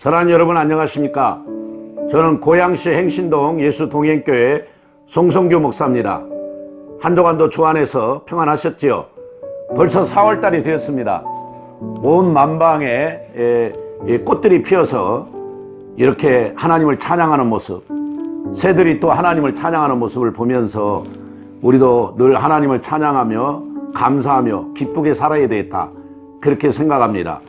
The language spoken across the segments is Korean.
사랑하는 여러분 안녕하십니까? 저는 고양시 행신동 예수 동행교회 송성규 목사입니다. 한 주간도 주 안에서 평안하셨지요? 벌써 4월달이 되었습니다. 온 만방에 에, 이 꽃들이 피어서 이렇게 하나님을 찬양하는 모습, 새들이 또 하나님을 찬양하는 모습을 보면서 우리도 늘 하나님을 찬양하며 감사하며 기쁘게 살아야 되겠다. 그렇게 생각합니다.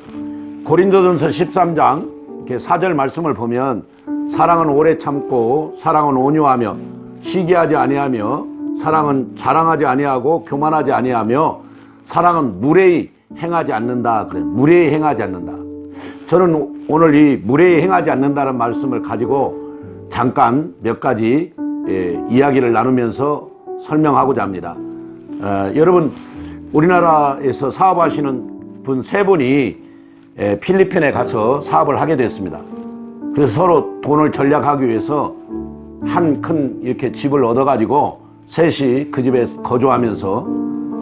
고린도전서 13장 이렇게 4절 말씀을 보면 사랑은 오래 참고 사랑은 온유하며 시기하지 아니하며 사랑은 자랑하지 아니하고 교만하지 아니하며 사랑은 무례히 행하지 않는다 그래. 무례히 행하지 않는다. 저는 오늘 이 무례히 행하지 않는다는 말씀을 가지고 잠깐 몇 가지 예, 이야기를 나누면서 설명하고자 합니다. 어, 여러분 우리나라에서 사업하시는 분 세 분이 에, 필리핀에 가서 사업을 하게 됐습니다. 그래서 서로 돈을 전략하기 위해서 한 큰 이렇게 집을 얻어가지고 셋이 그 집에 거주하면서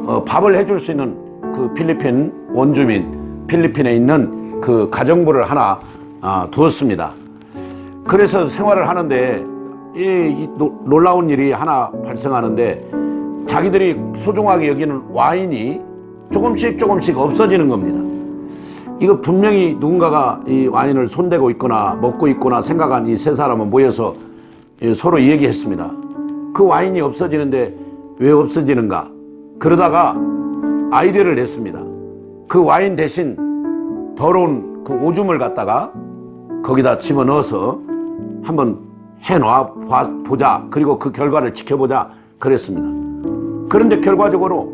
어, 밥을 해줄 수 있는 그 필리핀 원주민, 필리핀에 있는 그 가정부를 하나 아, 두었습니다. 그래서 생활을 하는데 이, 이 노- 놀라운 일이 하나 발생하는데 자기들이 소중하게 여기는 와인이 조금씩 조금씩 없어지는 겁니다. 이거 분명히 누군가가 이 와인을 손대고 있거나 먹고 있거나 생각한 이 세 사람은 모여서 예, 서로 얘기했습니다. 그 와인이 없어지는데 왜 없어지는가? 그러다가 아이디어를 냈습니다. 그 와인 대신 더러운 그 오줌을 갖다가 거기다 집어 넣어서 한번 해놔 봐- 보자. 그리고 그 결과를 지켜보자. 그랬습니다. 그런데 결과적으로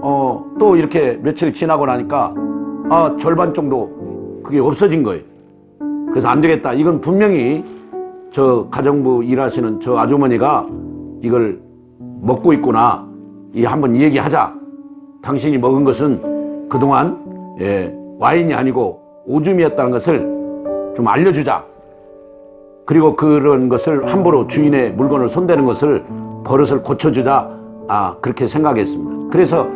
어, 또 이렇게 며칠 지나고 나니까 아, 절반 정도 그게 없어진 거예요. 그래서 안 되겠다. 이건 분명히 저 가정부 일하시는 저 아주머니가 이걸 먹고 있구나. 이 한번 얘기하자. 당신이 먹은 것은 그동안 예, 와인이 아니고 오줌이었다는 것을 좀 알려주자. 그리고 그런 것을 함부로 주인의 물건을 손대는 것을 버릇을 고쳐주자. 아, 그렇게 생각했습니다. 그래서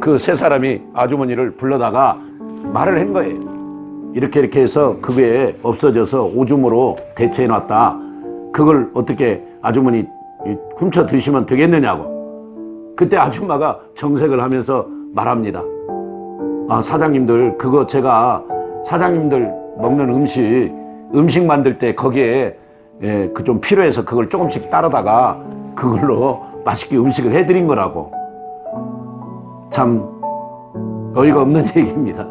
그 세 사람이 아주머니를 불러다가 말을 한 거예요. 이렇게 이렇게 해서 그게 없어져서 오줌으로 대체해 놨다. 그걸 어떻게 아주머니 이 훔쳐 드시면 되겠느냐고. 그때 아줌마가 정색을 하면서 말합니다. 아, 사장님들, 그거 제가 사장님들 먹는 음식, 음식 만들 때 거기에 예, 그 좀 필요해서 그걸 조금씩 따르다가 그걸로 맛있게 음식을 해드린 거라고. 참 어이가 없는 얘기입니다.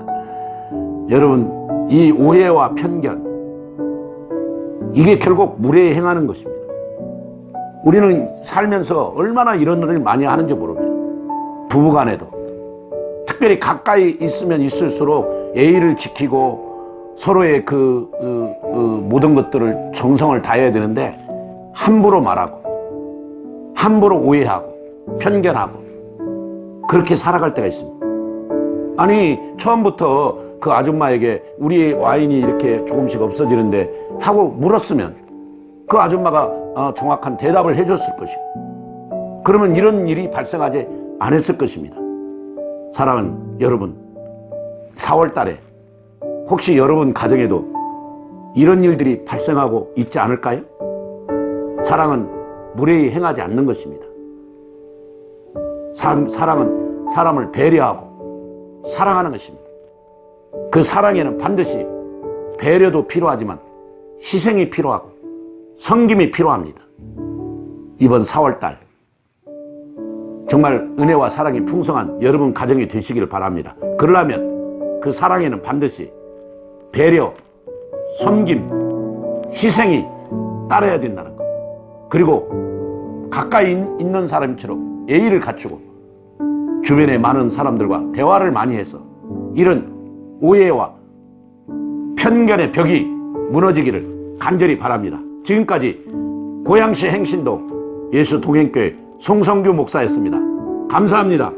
여러분, 이 오해와 편견, 이게 결국 무례히 행하는 것입니다. 우리는 살면서 얼마나 이런 일을 많이 하는지 모릅니다. 부부간에도. 특별히 가까이 있으면 있을수록 예의를 지키고 서로의 그, 그, 그 모든 것들을 정성을 다해야 되는데 함부로 말하고 함부로 오해하고 편견하고 그렇게 살아갈 때가 있습니다. 아니 처음부터 그 아줌마에게 우리 와인이 이렇게 조금씩 없어지는데 하고 물었으면 그 아줌마가 어, 정확한 대답을 해줬을 것이고 그러면 이런 일이 발생하지 않았을 것입니다. 사랑하는 여러분 4월 달에 혹시 여러분 가정에도 이런 일들이 발생하고 있지 않을까요? 사랑은 무례히 행하지 않는 것입니다. 사, 사랑은 사람을 배려하고 사랑하는 것입니다. 그 사랑에는 반드시 배려도 필요하지만 희생이 필요하고 섬김이 필요합니다. 이번 4월달 정말 은혜와 사랑이 풍성한 여러분 가정이 되시기를 바랍니다. 그러려면 그 사랑에는 반드시 배려, 섬김, 희생이 따라야 된다는 것. 그리고 가까이 있- 있는 사람처럼 예의를 갖추고 주변의 많은 사람들과 대화를 많이 해서 이런 오해와 편견의 벽이 무너지기를 간절히 바랍니다. 지금까지 고양시 행신동 예수 동행교회 송성규 목사였습니다. 감사합니다.